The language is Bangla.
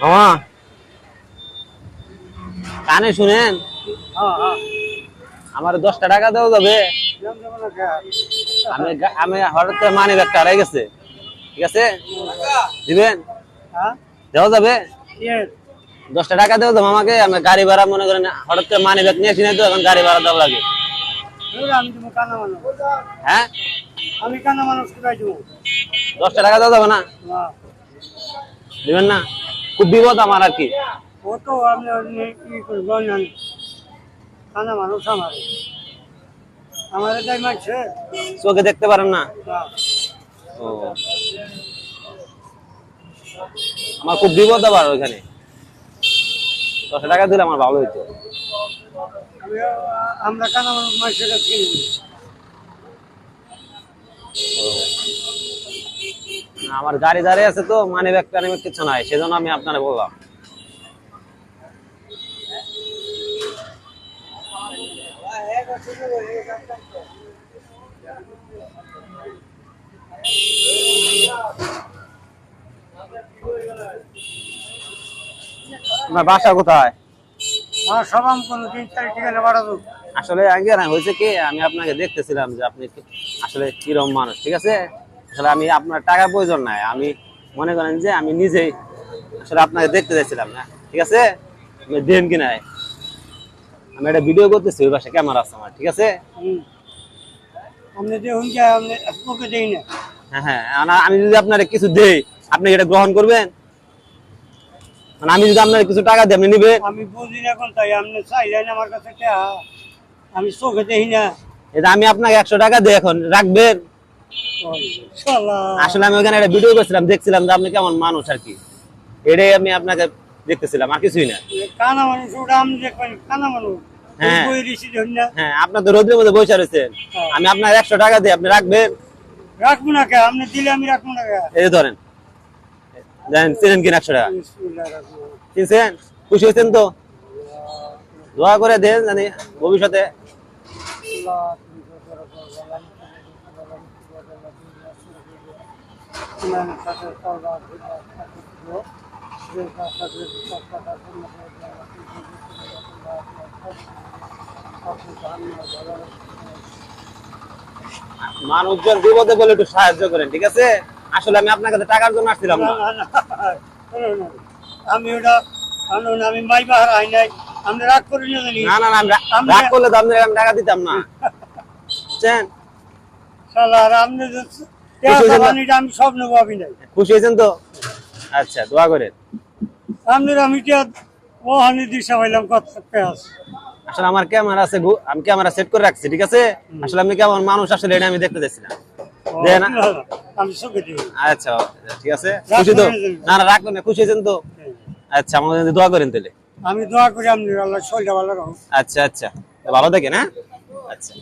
মামা। কানে শুনেন? আমার দশটা টাকা দেওয়া যাবে। আমি আমি হঠাৎ মানি ব্যাগটা হারাই গেছে। ঠিক আছে? দিবেন? হ্যাঁ? দেওয়া যাবে? দশটা টাকা দেওয়া যাবে আমাকে আমি গাড়ি ভাড়া মনে করেন হঠাৎ করে মানি ব্যাগ নিয়ে আসি তো এখন গাড়ি ভাড়া দেওয়া লাগে। হ্যাঁ? আমি কানা মানুষ দশটা টাকা দেওয়া যাবে না। দিবেন না? খুব বিপদ আমার আর কি। ও তো কি করব জানি কানা মানুষ আমার। আমার এটাই মানছে চোখে দেখতে পারেন না? ও। আমার খুব বিপদ আবার ওইখানে। দশ টাকা দিলে আমার ভালো হইতো। আমরা কানা মানুষ মানছে এটা চিনি না, আমার গাড়ি দাঁড়িয়ে আছে তো মানে ব্যাগ টানে কিছু নাই সেজন্য আমি আপনারে বললাম। আপনার বাসা কোথায়? আসলে হয়েছে কি আমি আপনাকে দেখতেছিলাম যে আপনি আসলে কিরম মানুষ ঠিক আছে? আসলে আমি আপনার টাকা প্রয়োজন নাই। আমি মনে করেন যে আমি নিজেই আসলে আপনাকে দেখতে চাইছিলাম না। ঠিক আছে? আপনি দেন কি নাই? আমি একটা ভিডিও করতেছি ওই পাশে ক্যামেরা আছে আমার ঠিক আছে? আপনি দেখুন যায় আপনি ওকে দেই না। হ্যাঁ হ্যাঁ আমি যদি আপনার কিছু দেই আপনি এটা গ্রহণ করবেন? মানে আমি যদি আপনার কিছু টাকা দিই আপনি নিবেন? আমি বুঝি না এখন তাই আপনি চাইলেন আমার কাছে আমি চোখে দেখি না। এটা আমি আপনাকে একশো টাকা দিই এখন রাখবেন। আসলে আমি ওখানে একটা ভিডিও করছিলাম দেখছিলাম যে আপনি কেমন মানুষ আর কি। এটাই আমি আপনাকে দেখতেছিলাম আর কিছুই না। কানা মানুষ ওটা আমি দেখবেন কানা মানুষ। হ্যাঁ। হ্যাঁ আপনার তো রোদ্রের মধ্যে বসে রয়েছেন। হ্যাঁ। আমি আপনার একশো টাকা দিই আপনি রাখবেন। রাখব না কে? আপনি দিলে আমি রাখব না কে? এই ধরেন দেন চিনেন কিনা একশো টাকা? চিনছেন? খুশি হয়েছেন তো? দোয়া করে দেন জানি ভবিষ্যতে। মানুষজন বিপদে বলে একটু সাহায্য করেন ঠিক আছে আসলে আমি আপনার কাছে টাকার জন্য আসছিলাম না। আমি ওটা আমি মাই বাহার আই নাই আমি রাগ করি না না না না আমি আমরা- রাগ করলে তো আপনার আমি টাকা দিতাম না বুঝছেন শালা আপনি যে না? আমি সব নেব নাই। খুশি হয়েছেন তো? আচ্ছা দোয়া করেন। আপনার আমি কি ও হানি দিশা পাইলাম কত পেঁয়াজ। আসলে আমার ক্যামেরা আছে আমি ক্যামেরা সেট করে রাখছি ঠিক আছে? আসলে আপনি কেমন মানুষ আসলে এটা আমি দেখতে চাইছিলাম আমি আচ্ছা ঠিক আছে? খুশি তো? না না রাখবেন না খুশি হয়েছেন তো? আচ্ছা আমাদের দোয়া করেন তাহলে। আমি দোয়া করি আপনি আল্লাহ শরীরটা ভালো রাখুন আচ্ছা আচ্ছা। ভালো থাকেন হ্যাঁ? আচ্ছা।